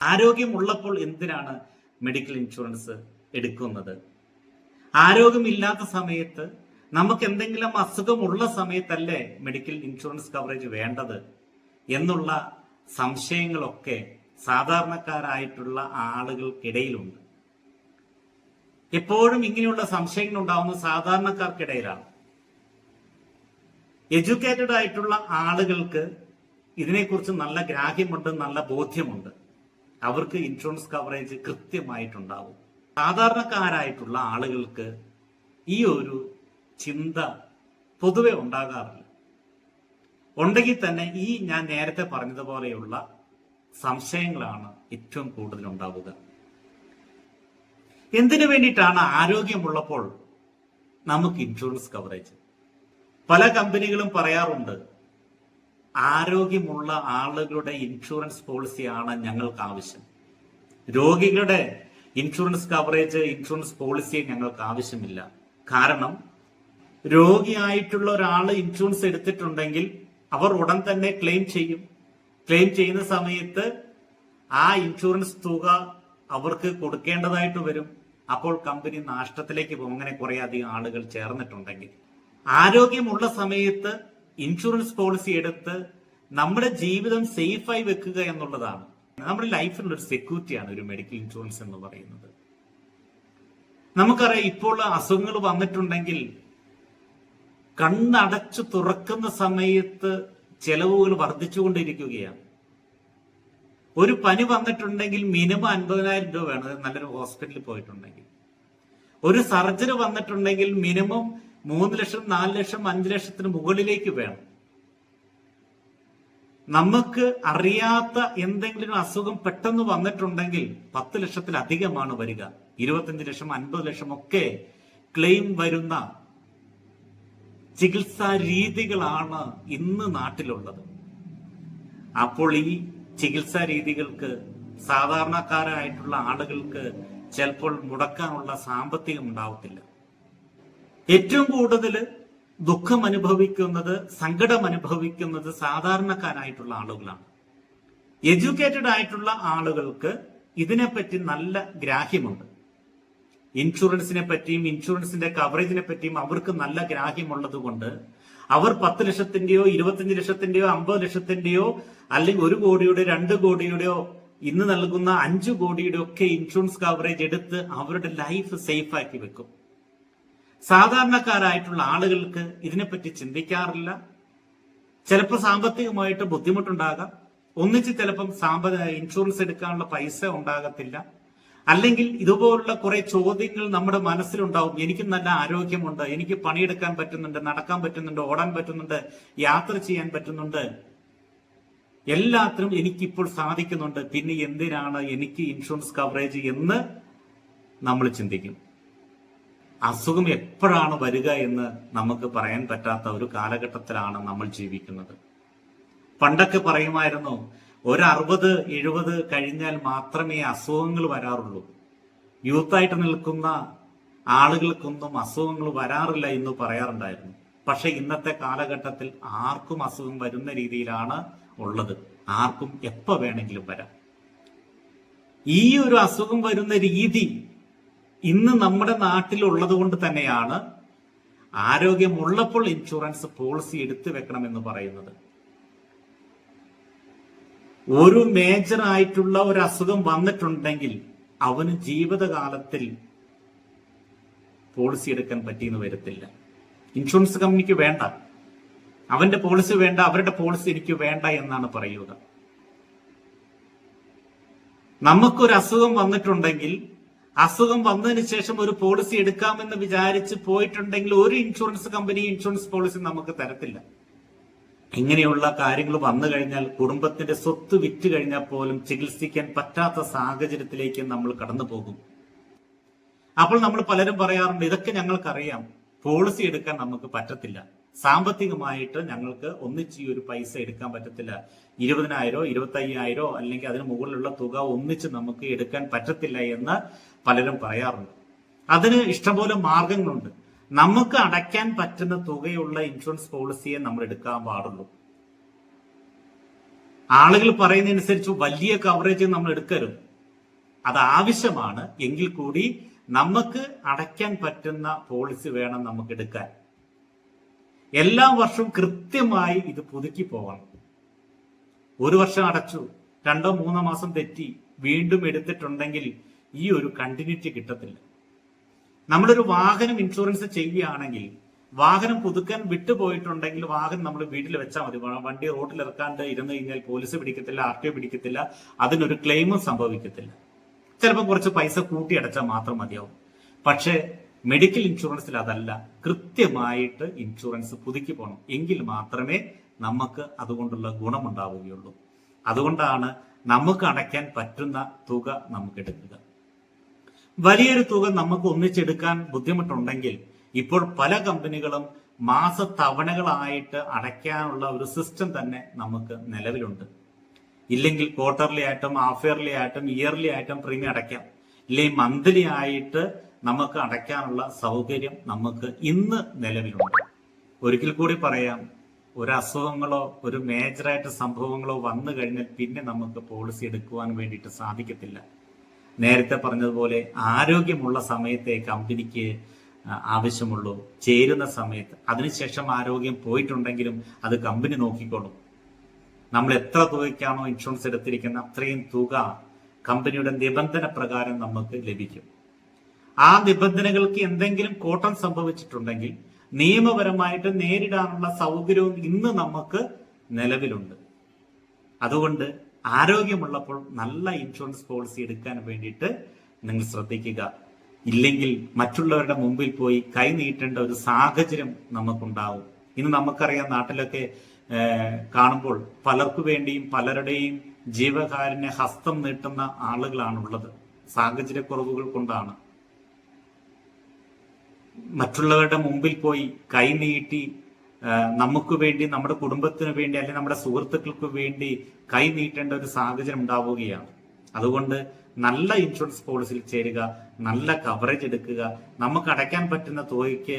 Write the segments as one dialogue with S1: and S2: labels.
S1: ആരോഗ്യമുള്ളപ്പോൾ എന്തിനാണ് medical insurance എടുക്കുന്നത്? ആരോഗ്യമില്ലാത്ത സമയത്ത് നമുക്ക് എന്തെങ്കിലും അസുഖമുള്ള സമയത്തല്ലേ മെഡിക്കൽ ഇൻഷുറൻസ് കവറേജ് വേണ്ടത്? എന്നുള്ള സംശയങ്ങളൊക്കെ സാധാരണക്കാരായിട്ടുള്ള ആളുകൾക്കിടയിലുണ്ട്. എപ്പോഴും ഇങ്ങനെയുള്ള സംശയങ്ങൾ ഉണ്ടാവുന്നത് സാധാരണക്കാർക്കിടയിലാണ്. എഡ്യൂക്കേറ്റഡ് ആയിട്ടുള്ള ആളുകൾക്ക് ഇതിനെക്കുറിച്ച് നല്ല ഗ്രാഹ്യമുണ്ട് നല്ല ബോധ്യമുണ്ട്. അവർക്ക് ഇൻഷുറൻസ് കവറേജ് കൃത്യമായിട്ടുണ്ടാവും. സാധാരണക്കാരായിട്ടുള്ള ആളുകൾക്ക് ഈ ഒരു ചിന്ത പൊതുവെ ഉണ്ടാകാറില്ല. ഉണ്ടെങ്കിൽ തന്നെ ഈ ഞാൻ നേരത്തെ പറഞ്ഞതുപോലെയുള്ള സംശയങ്ങളാണ് ഏറ്റവും കൂടുതൽ ഉണ്ടാവുക. എന്തിനു വേണ്ടിയിട്ടാണ് ആരോഗ്യമുള്ളപ്പോൾ നമുക്ക് ഇൻഷുറൻസ് കവറേജ് പല കമ്പനികളും പറയാറുണ്ട് ആരോഗ്യമുള്ള ആളുകളുടെ ഇൻഷുറൻസ് പോളിസിയാണ് ഞങ്ങൾക്ക് ആവശ്യം രോഗികളുടെ ഇൻഷുറൻസ് കവറേജ് ഇൻഷുറൻസ് പോളിസി ഞങ്ങൾക്ക് ആവശ്യമില്ല. കാരണം രോഗിയായിട്ടുള്ള ഒരാൾ ഇൻഷുറൻസ് എടുത്തിട്ടുണ്ടെങ്കിൽ അവർ ഉടൻ തന്നെ ക്ലെയിം ചെയ്യും. ക്ലെയിം ചെയ്യുന്ന സമയത്ത് ആ ഇൻഷുറൻസ് തുക അവർക്ക് കൊടുക്കേണ്ടതായിട്ട് വരും. അപ്പോൾ കമ്പനി നാഷ്ടത്തിലേക്ക് പോകും അങ്ങനെ കുറെ അധികം ആളുകൾ ചേർന്നിട്ടുണ്ടെങ്കിൽ. ആരോഗ്യമുള്ള സമയത്ത് ഇൻഷുറൻസ് പോളിസി എടുത്ത് നമ്മുടെ ജീവിതം സേഫായി വെക്കുക എന്നുള്ളതാണ്. നമ്മുടെ ലൈഫിനുള്ള ഒരു സെക്യൂരിറ്റിയാണ് ഒരു മെഡിക്കൽ ഇൻഷുറൻസ് എന്ന് പറയുന്നത്. നമുക്കറിയാം ഇപ്പോൾ അസുഖങ്ങൾ വന്നിട്ടുണ്ടെങ്കിൽ കണ്ണടച്ചു തുറക്കുന്ന സമയത്ത് ചെലവുകൾ വർദ്ധിച്ചുകൊണ്ടിരിക്കുകയാണ്. ഒരു പനി വന്നിട്ടുണ്ടെങ്കിൽ മിനിമം അൻപതിനായിരം രൂപ വേണം. നല്ലൊരു ഹോസ്പിറ്റലിൽ പോയിട്ടുണ്ടെങ്കിൽ. ഒരു സർജറി വന്നിട്ടുണ്ടെങ്കിൽ മിനിമം മൂന്ന് ലക്ഷം നാല് ലക്ഷം അഞ്ച് ലക്ഷത്തിന് മുകളിലേക്ക് വേണം. നമുക്ക് അറിയാത്ത എന്തെങ്കിലും അസുഖം പെട്ടെന്ന് വന്നിട്ടുണ്ടെങ്കിൽ പത്ത് ലക്ഷത്തിലധികമാണ് വരിക. ഇരുപത്തഞ്ച് ലക്ഷം അൻപത് ലക്ഷം ഒക്കെ ക്ലെയിം വരുന്ന ചികിത്സാ രീതികളാണ് ഇന്ന് നാട്ടിലുള്ളത്. അപ്പോൾ ഈ ചികിത്സാ രീതികൾക്ക് സാധാരണക്കാരായിട്ടുള്ള ആളുകൾക്ക് ചിലപ്പോൾ മുടക്കാനുള്ള സാമ്പത്തികം ഉണ്ടാവത്തില്ല. ഏറ്റവും കൂടുതൽ ദുഃഖം അനുഭവിക്കുന്നത് സങ്കടം അനുഭവിക്കുന്നത് സാധാരണക്കാരായിട്ടുള്ള ആളുകളാണ്. എഡ്യൂക്കേറ്റഡ് ആയിട്ടുള്ള ആളുകൾക്ക് ഇതിനെപ്പറ്റി നല്ല ഗ്രാഹ്യമുണ്ട്. ഇൻഷുറൻസിനെ പറ്റിയും ഇൻഷുറൻസിന്റെ കവറേജിനെ പറ്റിയും അവർക്ക് നല്ല ഗ്രാഹ്യമുള്ളത് കൊണ്ട് അവർ പത്ത് ലക്ഷത്തിന്റെയോ ഇരുപത്തിയഞ്ച് ലക്ഷത്തിന്റെയോ അമ്പത് ലക്ഷത്തിന്റെയോ അല്ലെങ്കിൽ ഒരു കോടിയുടെ രണ്ട് കോടിയുടെയോ ഇന്ന് നൽകുന്ന അഞ്ചു കോടിയുടെ ഒക്കെ ഇൻഷുറൻസ് കവറേജ് എടുത്ത് അവരുടെ ലൈഫ് സേഫ് ആക്കി വെക്കും. സാധാരണക്കാരായിട്ടുള്ള ആളുകൾക്ക് ഇതിനെപ്പറ്റി ചിന്തിക്കാറില്ല. ചിലപ്പോൾ സാമ്പത്തികമായിട്ട് ബുദ്ധിമുട്ടുണ്ടാകാം. ഒന്നിച്ച് ചിലപ്പം സാമ്പ ഇൻഷുറൻസ് എടുക്കാനുള്ള പൈസ ഉണ്ടാകത്തില്ല. അല്ലെങ്കിൽ ഇതുപോലുള്ള കുറെ ചോദ്യങ്ങൾ നമ്മുടെ മനസ്സിലുണ്ടാവും. എനിക്ക് നല്ല ആരോഗ്യമുണ്ട് എനിക്ക് പണിയെടുക്കാൻ പറ്റുന്നുണ്ട് നടക്കാൻ പറ്റുന്നുണ്ട് ഓടാൻ പറ്റുന്നുണ്ട് യാത്ര ചെയ്യാൻ പറ്റുന്നുണ്ട്. എല്ലാത്തിനും എനിക്കിപ്പോൾ സാധിക്കുന്നുണ്ട്. പിന്നെ എന്തിനാണ് എനിക്ക് ഇൻഷുറൻസ് കവറേജ് എന്ന് നമ്മൾ ചിന്തിക്കും. അസുഖം എപ്പോഴാണ് വരിക എന്ന് നമുക്ക് പറയാൻ പറ്റാത്ത ഒരു കാലഘട്ടത്തിലാണ് നമ്മൾ ജീവിക്കുന്നത്. പണ്ടൊക്കെ പറയുമായിരുന്നു ഒരു അറുപത് എഴുപത് കഴിഞ്ഞാൽ മാത്രമേ അസുഖങ്ങൾ വരാറുള്ളൂ. യൂത്തായിട്ട് നിൽക്കുന്ന ആളുകൾക്കൊന്നും അസുഖങ്ങൾ വരാറില്ല എന്ന് പറയാറുണ്ടായിരുന്നു. പക്ഷെ ഇന്നത്തെ കാലഘട്ടത്തിൽ ആർക്കും അസുഖം വരുന്ന രീതിയിലാണ് ഉള്ളത്. ആർക്കും എപ്പോ വേണമെങ്കിലും വരാം. ഈ ഒരു അസുഖം വരുന്ന രീതി ഇന്ന് നമ്മുടെ നാട്ടിലുള്ളത് കൊണ്ട് തന്നെയാണ് ആരോഗ്യമുള്ളപ്പോൾ ഇൻഷുറൻസ് പോളിസി എടുത്തു വെക്കണം എന്ന് പറയുന്നത്. ഒരു മേജർ ആയിട്ടുള്ള ഒരു അസുഖം വന്നിട്ടുണ്ടെങ്കിൽ അവന് ജീവിതകാലത്തിൽ പോളിസി എടുക്കാൻ പറ്റിയെന്ന് വരത്തില്ല. ഇൻഷുറൻസ് കമ്പനിക്ക് വേണ്ട. അവന്റെ പോളിസി വേണ്ട അവരുടെ പോളിസി എനിക്ക് വേണ്ട എന്നാണ് പറയുക. നമുക്കൊരു അസുഖം വന്നിട്ടുണ്ടെങ്കിൽ അസുഖം വന്നതിന് ശേഷം ഒരു പോളിസി എടുക്കാമെന്ന് വിചാരിച്ച് പോയിട്ടുണ്ടെങ്കിൽ ഒരു ഇൻഷുറൻസ് കമ്പനി ഇൻഷുറൻസ് പോളിസി നമുക്ക് തരത്തില്ല. ഇങ്ങനെയുള്ള കാര്യങ്ങൾ വന്നു കഴിഞ്ഞാൽ കുടുംബത്തിന്റെ സ്വത്ത് വിറ്റ് കഴിഞ്ഞാൽ പോലും ചികിത്സിക്കാൻ പറ്റാത്ത സാഹചര്യത്തിലേക്ക് നമ്മൾ കടന്നു പോകും. അപ്പോൾ നമ്മൾ പലരും പറയാറുണ്ട് ഇതൊക്കെ ഞങ്ങൾക്കറിയാം. പോളിസി എടുക്കാൻ നമുക്ക് പറ്റത്തില്ല. സാമ്പത്തികമായിട്ട് ഞങ്ങൾക്ക് ഒന്നിച്ച് ഈ ഒരു പൈസ എടുക്കാൻ പറ്റത്തില്ല. ഇരുപതിനായിരോ ഇരുപത്തയ്യായിരോ അല്ലെങ്കിൽ അതിന് മുകളിലുള്ള തുക ഒന്നിച്ച് നമുക്ക് എടുക്കാൻ പറ്റത്തില്ല എന്ന് പലരും പറയാറുണ്ട്. അതിന് ഇഷ്ടംപോലെ മാർഗങ്ങളുണ്ട്. നമുക്ക് അടയ്ക്കാൻ പറ്റുന്ന തുകയുള്ള ഇൻഷുറൻസ് പോളിസിയെ നമ്മൾ എടുക്കാൻ പാടുള്ളൂ. ആളുകൾ പറയുന്നതനുസരിച്ച് വലിയ കവറേജ് നമ്മൾ എടുക്കരുത്. അത് ആവശ്യമാണ്. എങ്കിൽ കൂടി നമുക്ക് അടയ്ക്കാൻ പറ്റുന്ന പോളിസി വേണം നമുക്ക് എടുക്കാൻ. എല്ലാ വർഷവും കൃത്യമായി ഇത് പുതുക്കി പോകണം. ഒരു വർഷം അടച്ചു രണ്ടോ മൂന്നോ മാസം തെറ്റി വീണ്ടും എടുത്തിട്ടുണ്ടെങ്കിൽ ഈ ഒരു കണ്ടിന്യൂറ്റി കിട്ടത്തില്ല. നമ്മളൊരു വാഹനം ഇൻഷുറൻസ് ചെയ്യുകയാണെങ്കിൽ വാഹനം പുതുക്കാൻ വിട്ടുപോയിട്ടുണ്ടെങ്കിൽ വാഹനം നമ്മൾ വീട്ടിൽ വെച്ചാൽ മതി. വണ്ടി റോഡിൽ ഇറക്കാണ്ട് ഇരുന്ന് കഴിഞ്ഞാൽ പോലീസ് പിടിക്കത്തില്ല ആർ ടി ഒ പിടിക്കത്തില്ല അതിനൊരു ക്ലെയിമും സംഭവിക്കത്തില്ല. ചിലപ്പോൾ കുറച്ച് പൈസ കൂട്ടി അടച്ചാൽ മാത്രം മതിയാവും. പക്ഷേ മെഡിക്കൽ ഇൻഷുറൻസിൽ അതല്ല കൃത്യമായിട്ട് ഇൻഷുറൻസ് പുതുക്കി പോകണം എങ്കിൽ മാത്രമേ നമുക്ക് അതുകൊണ്ടുള്ള ഗുണമുണ്ടാവുകയുള്ളൂ. അതുകൊണ്ടാണ് നമുക്ക് അടയ്ക്കാൻ പറ്റുന്ന തുക നമുക്ക് എടുക്കുക വലിയൊരു തുക നമുക്ക് ഒന്നിച്ചെടുക്കാൻ ബുദ്ധിമുട്ടുണ്ടെങ്കിൽ ഇപ്പോൾ പല കമ്പനികളും മാസ തവണകളായിട്ട് അടയ്ക്കാനുള്ള ഒരു സിസ്റ്റം തന്നെ നമുക്ക് നിലവിലുണ്ട്. ഇല്ലെങ്കിൽ ക്വാർട്ടർലി ആയിട്ടും ഹാഫ് ഇയർലി ആയിട്ടും ഇയർലി ആയിട്ടും പ്രീമിയം അടയ്ക്കാം. ഇല്ലെങ്കിൽ മന്ത്ലി ആയിട്ട് നമുക്ക് അടയ്ക്കാനുള്ള സൗകര്യം നമുക്ക് ഇന്ന് നിലവിലുണ്ട്. ഒരിക്കൽ കൂടി പറയാം ഒരു അസുഖങ്ങളോ ഒരു മേജറായിട്ട് സംഭവങ്ങളോ വന്നു കഴിഞ്ഞാൽ പിന്നെ നമുക്ക് പോളിസി എടുക്കുവാൻ വേണ്ടിയിട്ട് സാധിക്കത്തില്ല. നേരത്തെ പറഞ്ഞതുപോലെ ആരോഗ്യമുള്ള സമയത്തെ കമ്പനിക്ക് ആവശ്യമുള്ളൂ. ചേരുന്ന സമയത്ത്. അതിനുശേഷം ആരോഗ്യം പോയിട്ടുണ്ടെങ്കിലും അത് കമ്പനി നോക്കിക്കോളും. നമ്മൾ എത്ര തുകയ്ക്കാണോ ഇൻഷുറൻസ് എടുത്തിരിക്കുന്നത് അത്രയും തുക കമ്പനിയുടെ നിബന്ധന പ്രകാരം നമുക്ക് ലഭിക്കും. ആ നിബന്ധനകൾക്ക് എന്തെങ്കിലും കോട്ടം സംഭവിച്ചിട്ടുണ്ടെങ്കിൽ നിയമപരമായിട്ട് നേരിടാനുള്ള സൗകര്യവും ഇന്ന് നമുക്ക് നിലവിലുണ്ട്. അതുകൊണ്ട് ആരോഗ്യമുള്ളപ്പോൾ നല്ല ഇൻഷുറൻസ് പോളിസി എടുക്കാൻ വേണ്ടിയിട്ട് നിങ്ങൾ ശ്രദ്ധിക്കുക. ഇല്ലെങ്കിൽ മറ്റുള്ളവരുടെ മുമ്പിൽ പോയി കൈ നീട്ടേണ്ട ഒരു സാഹചര്യം നമുക്കുണ്ടാവും. ഇന്ന് നമുക്കറിയാം നാട്ടിലൊക്കെ കാണുമ്പോൾ പലർക്കു വേണ്ടിയും പലരുടെയും ജീവകാരുണ്യ ഹസ്തം നീട്ടുന്ന ആളുകളാണുള്ളത്. സാഹചര്യക്കുറവുകൾ കൊണ്ടാണ്. മറ്റുള്ളവരുടെ മുമ്പിൽ പോയി കൈ നീട്ടി നമുക്ക് വേണ്ടി നമ്മുടെ കുടുംബത്തിന് വേണ്ടി അല്ലെങ്കിൽ നമ്മുടെ സുഹൃത്തുക്കൾക്ക് വേണ്ടി കൈ നീട്ടേണ്ട ഒരു സാഹചര്യം ഉണ്ടാവുകയാണ്. അതുകൊണ്ട് നല്ല ഇൻഷുറൻസ് പോളിസിയിൽ ചേരുക നല്ല കവറേജ് എടുക്കുക നമുക്ക് അടയ്ക്കാൻ പറ്റുന്ന തുകയ്ക്ക്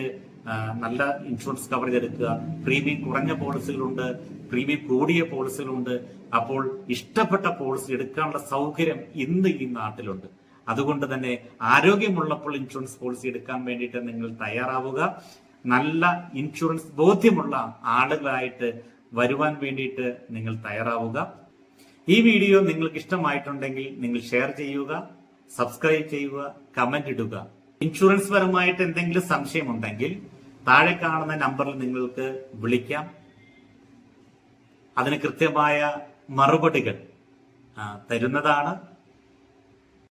S1: നല്ല ഇൻഷുറൻസ് കവറേജ് എടുക്കുക. പ്രീമിയം കുറഞ്ഞ പോളിസികളുണ്ട്. പ്രീമിയം കൂടിയ പോളിസികളുണ്ട് അപ്പോൾ ഇഷ്ടപ്പെട്ട പോളിസി എടുക്കാനുള്ള സൗകര്യം ഇന്ന് ഈ നാട്ടിലുണ്ട്. അതുകൊണ്ട് തന്നെ ആരോഗ്യമുള്ളപ്പോൾ ഇൻഷുറൻസ് പോളിസി എടുക്കാൻ വേണ്ടിയിട്ട് നിങ്ങൾ തയ്യാറാവുക. നല്ല ഇൻഷുറൻസ് ബോധ്യമുള്ള ആളുകളായിട്ട് വരുവാൻ വേണ്ടിയിട്ട് നിങ്ങൾ തയ്യാറാവുക. ഈ വീഡിയോ നിങ്ങൾക്ക് ഇഷ്ടമായിട്ടുണ്ടെങ്കിൽ നിങ്ങൾ ഷെയർ ചെയ്യുക സബ്സ്ക്രൈബ് ചെയ്യുക കമന്റ് ഇടുക. ഇൻഷുറൻസ് പരമായിട്ട് എന്തെങ്കിലും സംശയമുണ്ടെങ്കിൽ താഴെ കാണുന്ന നമ്പറിൽ നിങ്ങൾക്ക് വിളിക്കാം. അതിന് കൃത്യമായ മറുപടികൾ തരുന്നതാണ്